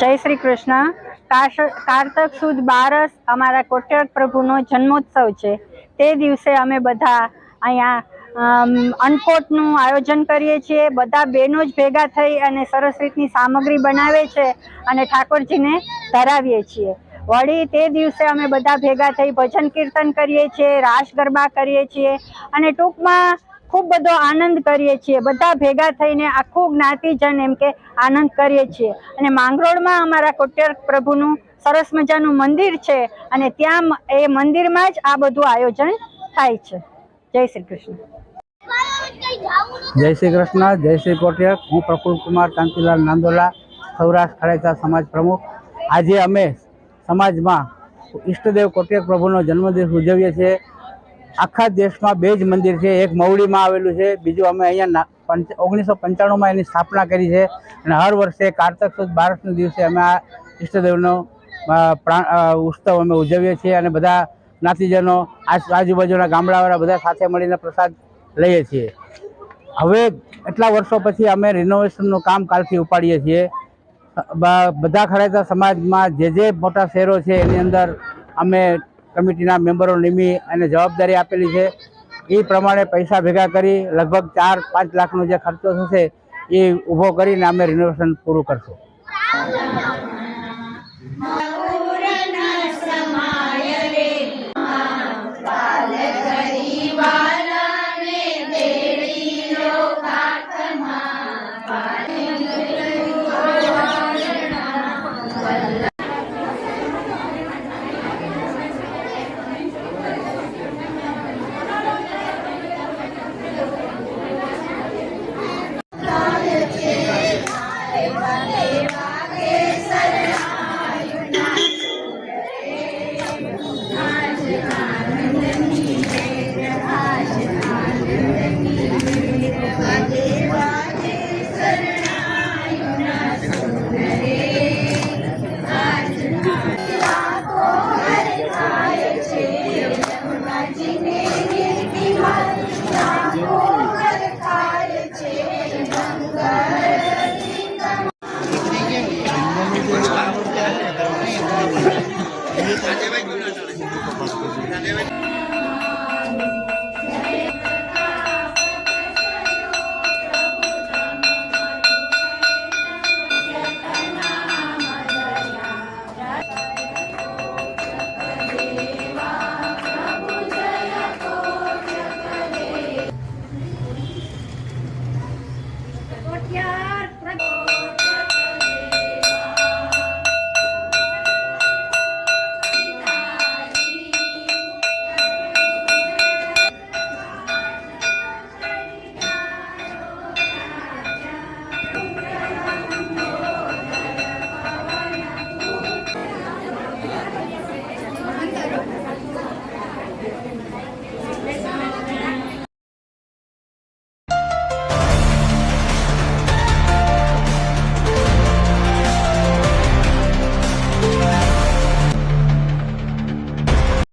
જય શ્રી કૃષ્ણ. કારતક સુદ બારસ અમારા કોટ્યક પ્રભુનો જન્મોત્સવ છે. તે દિવસે અમે બધા અહીંયા અન્નકોટનું આયોજન કરીએ છીએ. બધા બહેનો જ ભેગા થઈ અને સરસ રીતની સામગ્રી બનાવે છે અને ઠાકોરજીને ધરાવીએ છીએ. વળી તે દિવસે અમે બધા ભેગા થઈ ભજન કીર્તન કરીએ છીએ, રાસ ગરબા કરીએ છીએ અને ટૂંકમાં ખૂબ બધો આનંદ કરીએ છીએ. બધા ભેગા થઈને આખું જ્ઞાતિજન એમ કે આનંદ કરીએ છીએ. અને માંગરોળમાં અમારા કોટ્યર પ્રભુનું સરસ મજાનું મંદિર છે અને ત્યાં એ મંદિરમાં જ આ બધું આયોજન થાય છે. જય શ્રી કૃષ્ણ. જય શ્રી કૃષ્ણ, જય શ્રી કોટિયક હું પ્રફુલ્લ કુમાર કાંતિલાલ નાંદોલા, સૌરાષ્ટ્ર ખાડેચા સમાજ પ્રમુખ. આજે અમે સમાજમાં ઈષ્ટદેવ કોટિયક પ્રભુનો જન્મદિવસ ઉજવીએ છીએ. આખા દેશમાં બે જ મંદિર છે. એક મવડીમાં આવેલું છે. બીજું અમે અહીંયા ઓગણીસો પંચાણુંમાં એની સ્થાપના કરી છે. અને હર વર્ષે કારતક સુદ બારસના દિવસે અમે આ ઈષ્ટદેવનો પ્રાણ ઉત્સવ અમે ઉજવીએ છીએ અને બધા જ્ઞાતિજનો આજ- આજુબાજુના ગામડાવાળા બધા સાથે મળીને પ્રસાદ લઈએ છીએ. હવે એટલા વર્ષો પછી અમે રિનોવેશનનું કામ કાલથી ઉપાડીએ છીએ. બધા ખરેખર સમાજમાં જે જે મોટા શહેરો છે એની અંદર અમે કમિટીના મેમ્બરો નિમી અને જવાબદારી આપેલી છે. એ પ્રમાણે પૈસા ભેગા કરી લગભગ ચાર, પાંચ લાખનો જે ખર્ચો થશે એ ઊભો કરીને અમે રિનોવેશન પૂરું કરશું. আজকে ভাই